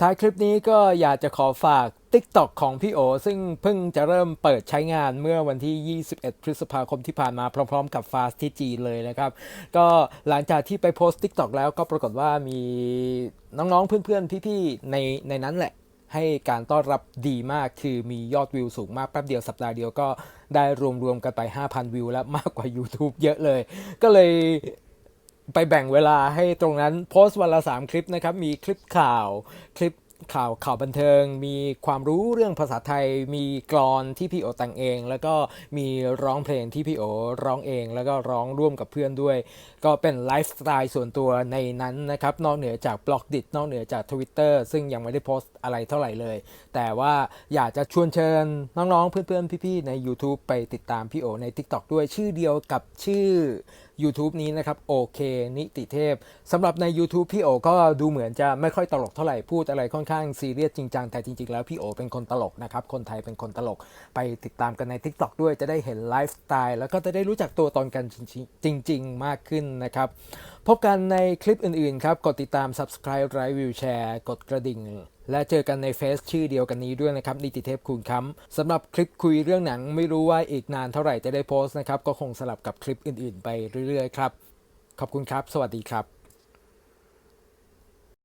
ท้ายคลิปนี้ก็อยากจะขอฝาก TikTok ของพี่โอ ซึ่งเพิ่งจะเริ่มเปิดใช้งานเมื่อวันที่ 21 พฤษภาคมที่ผ่านมาพร้อม ๆ กับ Fast ที่จีนเลยนะครับ ก็หลังจากที่ไปโพสต์ TikTok แล้วก็ปรากฏว่ามีน้องๆ เพื่อนๆ พี่ๆ ในในนั้นแหละ ให้การต้อนรับดีมากคือมียอดวิวสูงมากแป๊บเดียวสัปดาห์เดียวก็ได้รวมๆกันไป 5,000 วิวแล้วมากกว่า YouTube เยอะเลย ก็เลย ไปแบ่งเวลาให้ตรงนั้นโพสต์วันละ 3 คลิปนะครับ มีคลิปข่าวคลิปข่าวข่าวบันเทิง มีความรู้เรื่องภาษาไทย มีกรอนที่พี่โอแต่งเอง แล้วก็มีร้องเพลงที่พี่โอร้องเอง แล้วก็ร้องร่วมกับเพื่อนด้วย ก็เป็นไลฟ์สไตล์ส่วนตัวในนั้นนะครับ นอกเหนือจากบล็อกดินอกเหนือจาก Twitter ซึ่งยังไม่ได้โพสต์อะไรเท่าไหร่เลย แต่ว่าอยากจะชวนเชิญน้องๆ เพื่อนๆ พี่ๆ ใน YouTube ไปติดตามพี่โอใน TikTok ด้วยชื่อเดียวกับชื่อ YouTube นี้นะครับโอเคนิติเทพสำหรับใน YouTube พี่โอก็ดูเหมือนจะไม่ค่อยตลกเท่าไหร่พูดอะไรค่อนข้างซีเรียสจริงจังแต่จริง ๆ แล้วพี่โอเป็นคนตลกนะครับคนไทยเป็นคนตลกไปติดตามกันใน TikTok ด้วยจะได้เห็นไลฟ์สไตล์แล้วก็จะได้รู้จักตัวตนกันจริง ๆ มากขึ้นนะครับ พบกันในคลิปอื่น ๆ ครับ กดติดตาม subscribe ไลค์วิวแชร์กดกระดิ่ง และเจอกันในเฟซชื่อเดียวกันนี้ด้วยนะครับ นิติเทพคุณค้ำสำหรับคลิปคุยเรื่องหนังไม่รู้ว่าอีกนานเท่าไหร่จะได้โพสต์นะครับ ก็คงสลับกับคลิปอื่น ๆ ไปเรื่อย ๆ ครับ ขอบคุณครับ สวัสดีครับ